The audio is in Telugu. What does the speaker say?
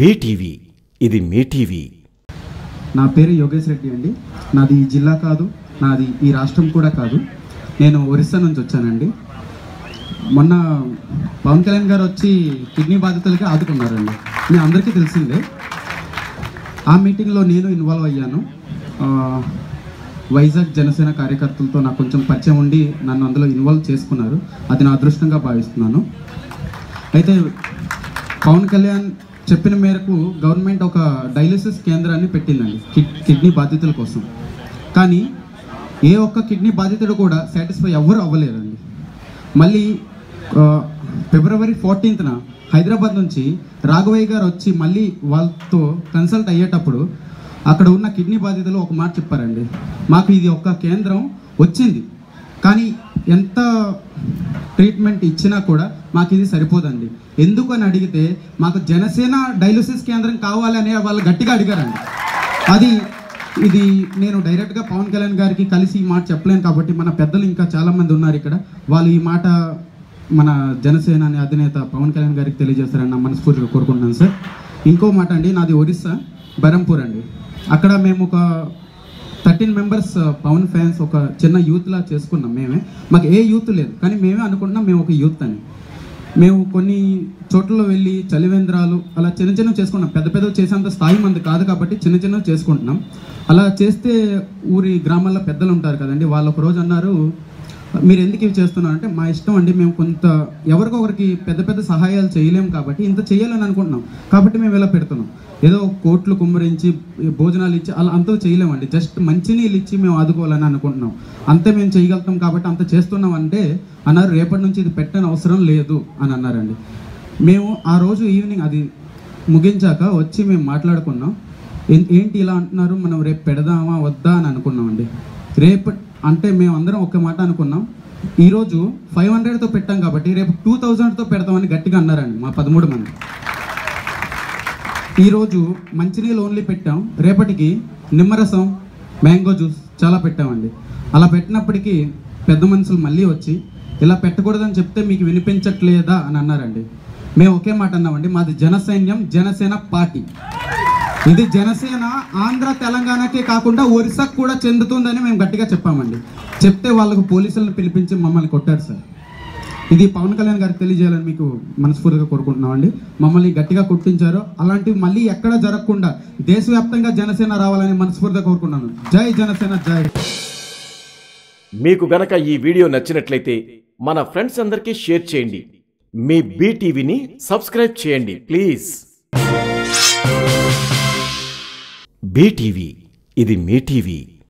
బీటీవీ ఇది మీ టీవీ. నా పేరు యోగేష్ రెడ్డి అండి. నాది ఈ జిల్లా కాదు నాది ఈ రాష్ట్రం కూడా కాదు. నేను ఒరిస్సా నుంచి వచ్చానండి. మొన్న పవన్ కళ్యాణ్ గారు వచ్చి కిడ్నీ బాధితులకి ఆదుకున్నారండి. మీ అందరికీ తెలిసిందే. ఆ మీటింగ్లో నేను ఇన్వాల్వ్ అయ్యాను. వైజాగ్ జనసేన కార్యకర్తలతో నాకు కొంచెం పరిచయం ఉండి నన్ను అందులో ఇన్వాల్వ్ చేసుకున్నారు. అది నా అదృష్టంగా భావిస్తున్నాను. అయితే పవన్ కళ్యాణ్ చెప్పిన మేరకు గవర్నమెంట్ ఒక డయాలసిస్ కేంద్రాన్ని పెట్టిందండి కిడ్నీ బాధితుల కోసం. కానీ ఏ ఒక్క కిడ్నీ బాధితుడు కూడా సాటిస్ఫై ఎవ్వరు అవ్వలేదండి. మళ్ళీ ఫిబ్రవరి ఫోర్టీన్త్న హైదరాబాద్ నుంచి రాఘవయ్య గారు వచ్చి మళ్ళీ వాళ్ళతో కన్సల్ట్ అయ్యేటప్పుడు అక్కడ ఉన్న కిడ్నీ బాధితులు ఒక మాట చెప్పారండి. మాకు ఇది ఒక కేంద్రం వచ్చింది. కానీ ఎంత ట్రీట్మెంట్ ఇచ్చినా కూడా మాకు ఇది సరిపోదండి. ఎందుకు అని అడిగితే మాకు జనసేన డైలసిస్ కేంద్రం కావాలని వాళ్ళు గట్టిగా అడిగారండి. అది ఇది నేను డైరెక్ట్గా పవన్ కళ్యాణ్ గారికి కలిసి ఈ మాట చెప్పలేను కాబట్టి మన పెద్దలు ఇంకా చాలామంది ఉన్నారు ఇక్కడ. వాళ్ళు ఈ మాట మన జనసేన అనే అధినేత పవన్ కళ్యాణ్ గారికి తెలియజేస్తారని నా మనస్ఫూర్తిగా కోరుకుంటున్నాను సార్. ఇంకో మాట అండి నాది ఒరిస్సా బరంపూర్ అండి. అక్కడ మేము ఒక థర్టీన్ మెంబర్స్ పవన్ ఫ్యాన్స్ ఒక చిన్న యూత్లా చేసుకున్నాం మేమే. మాకు ఏ యూత్ లేదు కానీ మేమే అనుకుంటున్నాం మేము ఒక యూత్ అని. మేము కొన్ని చోట్ల వెళ్ళి చలివేంద్రాలు అలా చిన్న చిన్నవి చేసుకున్నాం పెద్ద పెద్దవి చేసేంత స్థాయి మంది కాదు కాబట్టి చిన్న చిన్నవి చేసుకుంటున్నాం. అలా చేస్తే ఊరి గ్రామాల్లో పెద్దలు ఉంటారు కదండి. వాళ్ళు ఒక రోజు అన్నారు మీరు ఎందుకు ఇవి చేస్తున్నారు అంటే మా ఇష్టం అండి మేము కొంత ఎవరికొకరికి పెద్ద పెద్ద సహాయాలు చేయలేం కాబట్టి ఇంత చేయాలని అనుకుంటున్నాం. కాబట్టి మేము ఇలా పెడుతున్నాం. ఏదో కోట్లు కుమ్మరించి భోజనాలు ఇచ్చి అలా అంతా చేయలేమండి. జస్ట్ మంచినీళ్ళు ఇచ్చి మేము ఆదుకోవాలని అనుకుంటున్నాం. అంతే మేము చేయగలుగుతాం కాబట్టి అంత చేస్తున్నాం అంటే అన్నారు రేపటి నుంచి ఇది పెట్టని అవసరం లేదు అని అన్నారండి. మేము ఆ రోజు ఈవినింగ్ అది ముగించాక వచ్చి మేము మాట్లాడుకున్నాం. ఏంటి ఇలా అంటున్నారు? మనం రేపు పెడదామా? వద్దా? అని అనుకున్నామండి. రేపు అంటే మేము అందరం మాట అనుకున్నాం. ఈరోజు ఫైవ్ హండ్రెడ్తో పెట్టాం కాబట్టి రేపు టూ థౌజండ్తో పెడతామని గట్టిగా అన్నారండి మా పదమూడు మంది. ఈరోజు మంచినీళ్ళు ఓన్లీ పెట్టాం. రేపటికి నిమ్మరసం మ్యాంగో జ్యూస్ చాలా పెట్టామండి. అలా పెట్టినప్పటికీ పెద్ద మనుషులు మళ్ళీ వచ్చి ఇలా పెట్టకూడదని చెప్తే మీకు వినిపించట్లేదా? అని అన్నారండి. మేము ఒకే మాట అన్నామండి మాది జనసైన్యం జనసేన పార్టీ. ఇది జనసేన ఆంధ్ర తెలంగాణకే కాకుండా ఒరిస్సాకు కూడా చెందుతుందని మేము గట్టిగా చెప్పామండి. చెప్తే వాళ్ళకు పోలీసులను పిలిపించి మమ్మల్ని కొట్టారు సార్. ఇది పవన్ కళ్యాణ్ గారికి తెలియజేయాలని మీకు మనస్ఫూర్తిగా కోరుకుంటున్నామండి. మమ్మల్ని గట్టిగా కొట్టించారు. అలాంటివి మళ్ళీ ఎక్కడ జరగకుండా దేశవ్యాప్తంగా జనసేన రావాలని మనస్ఫూర్తిగా కోరుకున్నాను జై జనసేన జై. మీకు గనక ఈ వీడియో నచ్చినట్లయితే మన ఫ్రెండ్స్ అందరికీ షేర్ చేయండి. మీ బీటీవీని సబ్స్క్రైబ్ చేయండి ప్లీజ్. బీటీవీ ఇది మీ టీవీ